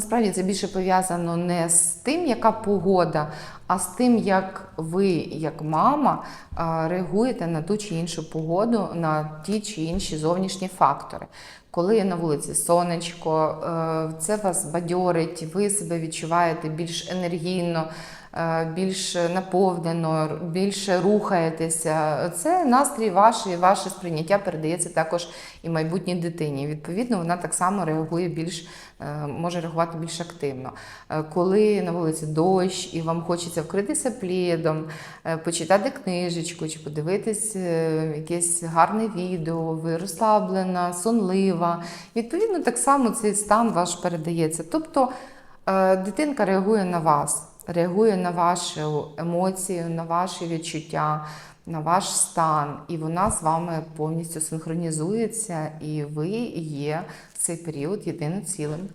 Насправді це більше пов'язано не з тим, яка погода, а з тим, як ви, як мама, реагуєте на ту чи іншу погоду, на ті чи інші зовнішні фактори. Коли на вулиці сонечко, е, це вас бадьорить, ви себе відчуваєте більш енергійно, більш наповнено, більше рухаєтеся. Це настрій ваш і ваше сприйняття передається також і майбутній дитині. Відповідно, вона так само реагує більш, е, може реагувати більш активно. Е, Коли на вулиці дощ і вам хочеться вкритися плідом, е, почитати книжечку чи подивитись е, якесь гарне відео, ви розслаблена, сонлива. Відповідно, так само цей стан ваш передається. Тобто е, дитинка реагує на вас, реагує на вашу емоцію, на ваші відчуття, на ваш стан, і вона з вами повністю синхронізується, і ви є цей період єдиним цілим.